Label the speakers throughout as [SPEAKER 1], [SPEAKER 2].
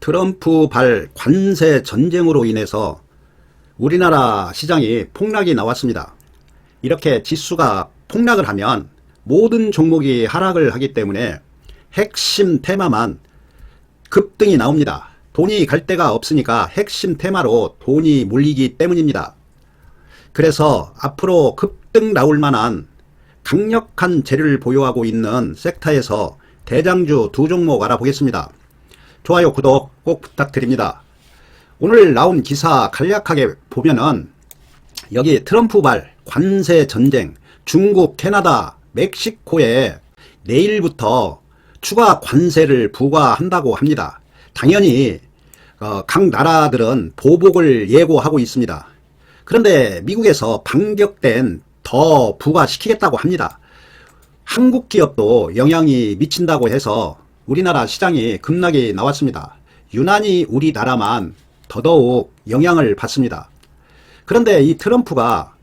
[SPEAKER 1] 트럼프 발 관세 전쟁으로 인해서 우리나라 시장이 폭락이 나왔습니다. 이렇게 지수가 폭락을 하면 모든 종목이 하락을 하기 때문에 핵심 테마만 급등이 나옵니다. 돈이 갈 데가 없으니까 핵심 테마로 돈이 몰리기 때문입니다. 그래서 앞으로 급등 나올 만한 강력한 재료를 보유하고 있는 섹터에서 대장주 두 종목 알아보겠습니다. 좋아요, 구독 꼭 부탁드립니다. 오늘 나온 기사 간략하게 보면은 여기 트럼프발 관세 전쟁 중국, 캐나다, 멕시코에 내일부터 추가 관세를 부과한다고 합니다. 당연히 어, 각 나라들은 보복을 예고하고 있습니다. 그런데 미국에서 반격된 더 부과시키겠다고 합니다. 한국 기업도 영향이 미친다고 해서 우리나라 시장이 급락이 나왔습니다. 유난히 우리나라만 더더욱 영향을 받습니다. 그런데 이 트럼프가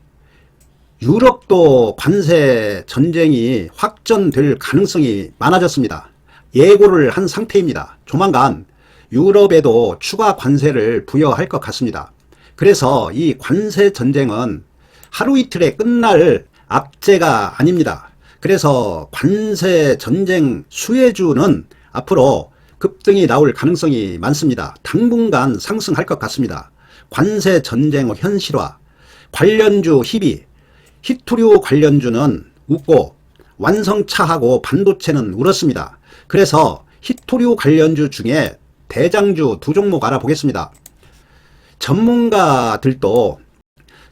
[SPEAKER 1] 유럽도 관세 전쟁이 확전될 가능성이 많아졌습니다. 예고를 한 상태입니다. 조만간 유럽에도 추가 관세를 부여할 것 같습니다. 그래서 이 관세 전쟁은 하루 이틀에 끝날 악재가 아닙니다. 그래서 관세 전쟁 수혜주는 앞으로 급등이 나올 가능성이 많습니다. 당분간 상승할 것 같습니다. 관세 전쟁 현실화, 관련주 희비, 히토류 관련주는 웃고 완성차하고 반도체는 울었습니다. 그래서 히토류 관련주 중에 대장주 두 종목 알아보겠습니다. 전문가들도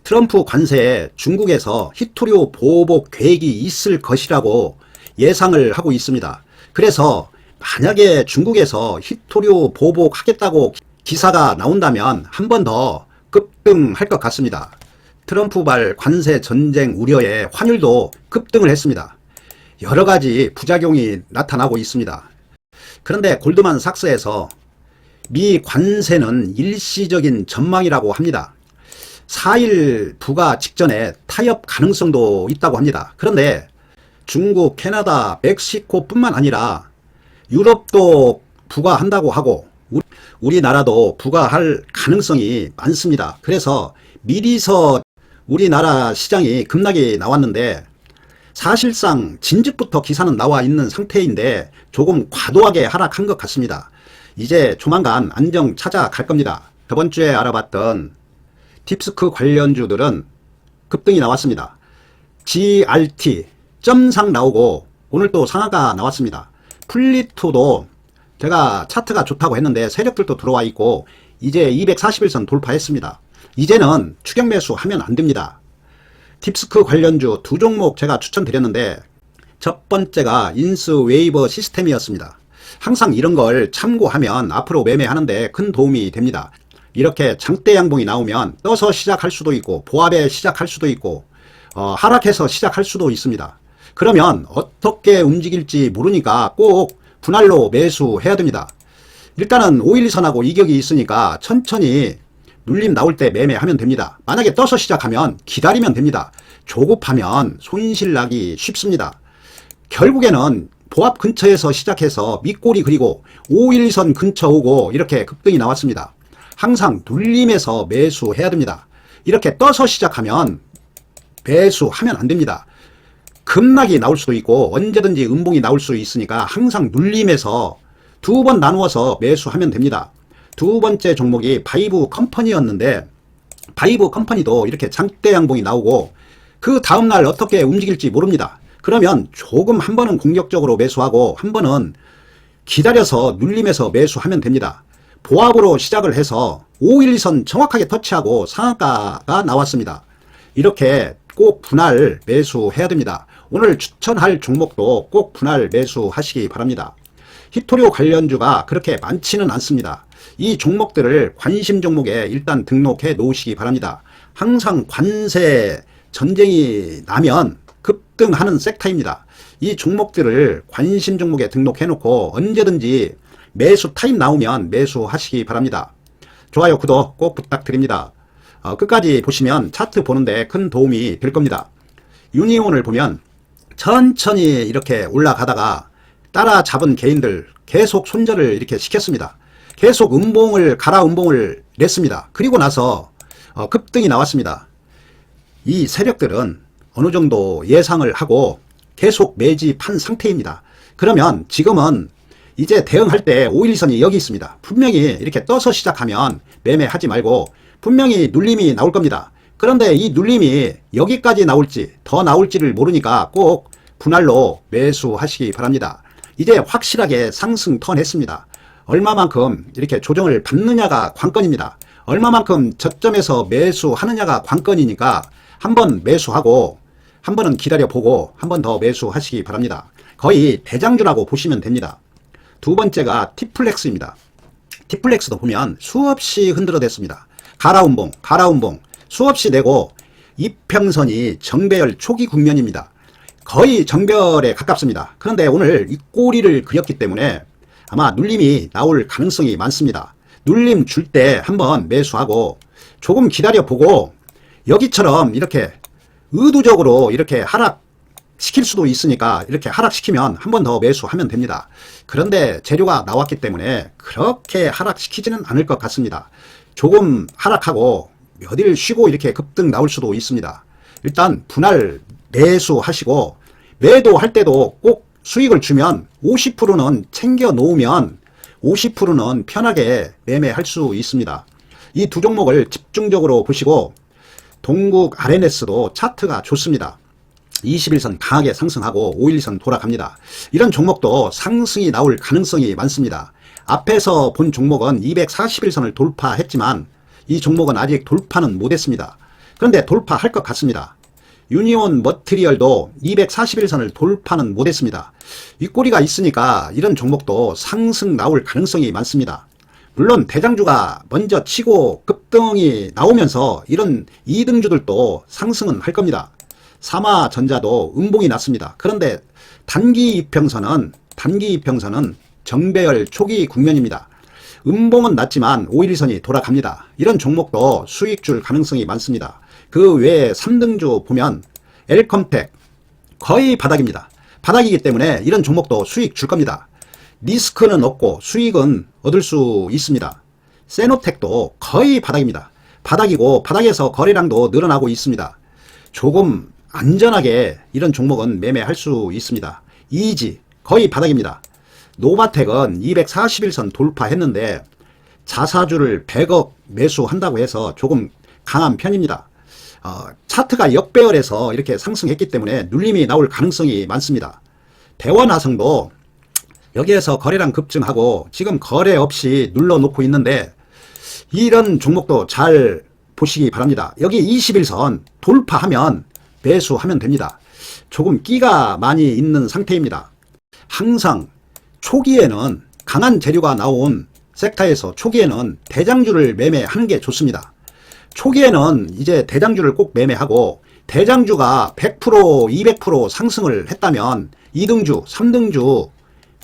[SPEAKER 1] 트럼프 관세에 중국에서 히토류 보복 계획이 있을 것이라고 예상을 하고 있습니다. 그래서 만약에 중국에서 히토류 보복 하겠다고 기사가 나온다면 한 번 더 급등할 것 같습니다. 트럼프발 관세 전쟁 우려에 환율도 급등을 했습니다. 여러 가지 부작용이 나타나고 있습니다. 그런데 골드만 삭스에서 미 관세는 일시적인 전망이라고 합니다. 4일 부가 직전에 타협 가능성도 있다고 합니다. 그런데 중국, 캐나다, 멕시코뿐만 아니라 유럽도 부과한다고 하고 우리나라도 부과할 가능성이 많습니다. 그래서 미리서 우리나라 시장이 급락이 나왔는데 사실상 진즉부터 기사는 나와 있는 상태인데 조금 과도하게 하락한 것 같습니다. 이제 조만간 안정 찾아갈 겁니다. 저번 주에 알아봤던 딥스크 관련주들은 급등이 나왔습니다. GRT 점상 나오고 오늘 또 상하가 나왔습니다. 플리토도 제가 차트가 좋다고 했는데 세력들도 들어와 있고 이제 241선 돌파했습니다. 이제는 추격 매수 하면 안 됩니다. 딥스크 관련주 두 종목 제가 추천드렸는데 첫 번째가 인스 웨이버 시스템이었습니다. 항상 이런 걸 참고하면 앞으로 매매하는데 큰 도움이 됩니다. 이렇게 장대 양봉이 나오면 떠서 시작할 수도 있고 보합에 시작할 수도 있고 어, 하락해서 시작할 수도 있습니다. 그러면 어떻게 움직일지 모르니까 꼭 분할로 매수해야 됩니다. 일단은 512선하고 이격이 있으니까 천천히 눌림 나올 때 매매하면 됩니다. 만약에 떠서 시작하면 기다리면 됩니다. 조급하면 손실 나기 쉽습니다. 결국에는 보합 근처에서 시작해서 밑꼬리 그리고 512선 근처 오고 이렇게 급등이 나왔습니다. 항상 눌림에서 매수해야 됩니다. 이렇게 떠서 시작하면 매수하면 안 됩니다. 급락이 나올 수도 있고 언제든지 음봉이 나올 수 있으니까 항상 눌림에서 두 번 나누어서 매수하면 됩니다. 두 번째 종목이 바이브 컴퍼니였는데 바이브 컴퍼니도 이렇게 장대 양봉이 나오고 그 다음날 어떻게 움직일지 모릅니다. 그러면 조금 한 번은 공격적으로 매수하고 한 번은 기다려서 눌림에서 매수하면 됩니다. 보합으로 시작을 해서 512선 정확하게 터치하고 상한가가 나왔습니다. 이렇게 꼭 분할 매수해야 됩니다. 오늘 추천할 종목도 꼭 분할 매수하시기 바랍니다. 히토리오 관련주가 그렇게 많지는 않습니다. 이 종목들을 관심 종목에 일단 등록해 놓으시기 바랍니다. 항상 관세 전쟁이 나면 급등하는 섹터입니다. 이 종목들을 관심 종목에 등록해 놓고 언제든지 매수 타임 나오면 매수하시기 바랍니다. 좋아요, 구독 꼭 부탁드립니다. 어, 끝까지 보시면 차트 보는데 큰 도움이 될 겁니다. 유니온을 보면 천천히 이렇게 올라가다가 따라잡은 개인들 계속 손절을 이렇게 시켰습니다. 계속 음봉을 가라 음봉을 냈습니다. 그리고 나서 어, 급등이 나왔습니다. 이 세력들은 어느 정도 예상을 하고 계속 매집한 상태입니다. 그러면 지금은 이제 대응할 때 5일선이 여기 있습니다. 분명히 이렇게 떠서 시작하면 매매하지 말고 분명히 눌림이 나올 겁니다. 그런데 이 눌림이 여기까지 나올지 더 나올지를 모르니까 꼭 분할로 매수하시기 바랍니다. 이제 확실하게 상승 턴 했습니다. 얼마만큼 이렇게 조정을 받느냐가 관건입니다. 얼마만큼 저점에서 매수하느냐가 관건이니까 한 번 매수하고 한 번은 기다려 보고 한 번 더 매수하시기 바랍니다. 거의 대장주라고 보시면 됩니다. 두 번째가 티플렉스입니다. 티플렉스도 보면 수없이 흔들어댔습니다. 가라운봉, 가라운봉 수없이 내고 이평선이 정배열 초기 국면입니다. 거의 정별에 가깝습니다. 그런데 오늘 이 꼬리를 그렸기 때문에 아마 눌림이 나올 가능성이 많습니다. 눌림 줄 때 한번 매수하고 조금 기다려 보고 여기처럼 이렇게 의도적으로 이렇게 하락 시킬 수도 있으니까 이렇게 하락시키면 한 번 더 매수하면 됩니다. 그런데 재료가 나왔기 때문에 그렇게 하락시키지는 않을 것 같습니다. 조금 하락하고 몇 일 쉬고 이렇게 급등 나올 수도 있습니다. 일단 분할 매수하시고 매도할 때도 꼭 수익을 주면 50%는 챙겨 놓으면 50%는 편하게 매매할 수 있습니다. 이 두 종목을 집중적으로 보시고 동국 RNS도 차트가 좋습니다. 21선 강하게 상승하고 5일선 돌아갑니다. 이런 종목도 상승이 나올 가능성이 많습니다. 앞에서 본 종목은 241선을 돌파했지만 이 종목은 아직 돌파는 못했습니다. 그런데 돌파할 것 같습니다. 유니온 머티리얼도 241선을 돌파는 못했습니다. 이 꼬리가 있으니까 이런 종목도 상승 나올 가능성이 많습니다. 물론 대장주가 먼저 치고 급등이 나오면서 이런 2등주들도 상승은 할 겁니다. 사마전자도 음봉이 났습니다. 그런데 단기 이평선은 단기 이평선은 정배열 초기 국면입니다. 음봉은 낮지만 5일선이 돌아갑니다. 이런 종목도 수익 줄 가능성이 많습니다. 그 외에 3등주 보면 엘컴텍 거의 바닥입니다. 바닥이기 때문에 이런 종목도 수익 줄 겁니다. 리스크는 없고 수익은 얻을 수 있습니다. 세노텍도 거의 바닥입니다. 바닥이고 바닥에서 거래량도 늘어나고 있습니다. 조금 안전하게 이런 종목은 매매할 수 있습니다. 이지 거의 바닥입니다. 노바텍은 241선 돌파했는데 자사주를 100억 매수한다고 해서 조금 강한 편입니다. 어, 차트가 역배열해서 이렇게 상승했기 때문에 눌림이 나올 가능성이 많습니다. 대원화성도 여기에서 거래량 급증하고 지금 거래 없이 눌러놓고 있는데 이런 종목도 잘 보시기 바랍니다. 여기 21선 돌파하면 매수하면 됩니다. 조금 끼가 많이 있는 상태입니다. 항상 초기에는 강한 재료가 나온 섹터에서 초기에는 대장주를 매매하는 게 좋습니다. 초기에는 이제 대장주를 꼭 매매하고 대장주가 100% 200% 상승을 했다면 2등주, 3등주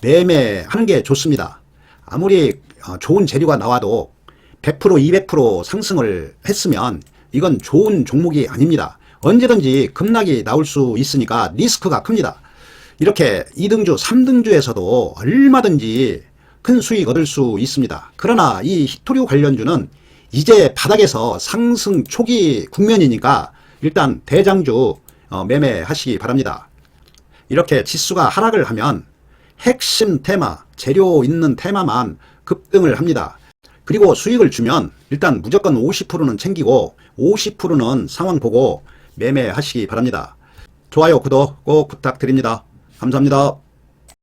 [SPEAKER 1] 매매하는 게 좋습니다. 아무리 어, 좋은 재료가 나와도 100% 200% 상승을 했으면 이건 좋은 종목이 아닙니다. 언제든지 급락이 나올 수 있으니까 리스크가 큽니다. 이렇게 2등주, 3등주에서도 얼마든지 큰 수익 얻을 수 있습니다. 그러나 이 히토리오 관련주는 이제 바닥에서 상승 초기 국면이니까 일단 대장주 어, 매매하시기 바랍니다. 이렇게 지수가 하락을 하면 핵심 테마, 재료 있는 테마만 급등을 합니다. 그리고 수익을 주면 일단 무조건 50%는 챙기고 50%는 상황 보고 매매하시기 바랍니다. 좋아요, 구독 꼭 부탁드립니다. 감사합니다.